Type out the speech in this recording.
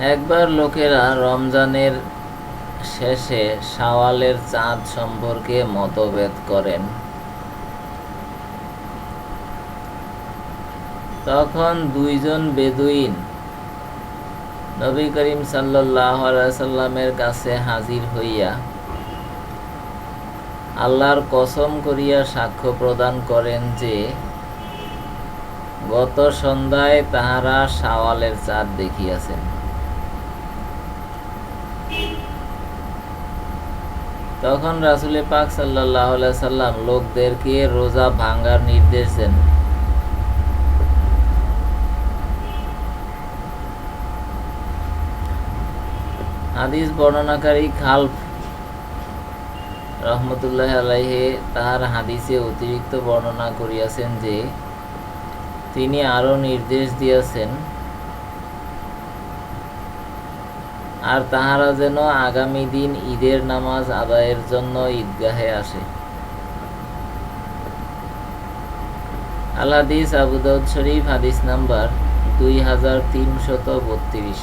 একবার লোকেরা রমজানের শেষে শাওয়ালের চাঁদ সম্পর্কে মতভেদ করেন। তখন দুইজন বেদুইন নবী করিম সাল্লামের কাছে হাজির হইয়া আল্লাহর কসম করিয়া সাক্ষ্য প্রদান করেন যে, গত সন্ধ্যায় তাহারা শাওয়ালের চাঁদ দেখিয়াছেন। তখন রাসুলে পাক সাল্লাহ সাল্লাম লোকদেরকে রোজা ভাঙ্গার নির্দেশ দেন। হাদিস বর্ণনাকারী খালফ রহমতুল্লাহ আলাইহে তাহার হাদিসে অতিরিক্ত বর্ণনা করিয়াছেন যে, তিনি আরও নির্দেশ দিয়েছেন আর তাহারা যেন আগামী দিন ঈদের নামাজ আদায়ের জন্য ঈদগাহে আসে। আল আবুদ শরীফ, হাদিস নাম্বার দুই হাজার তিনশত বত্রিশ।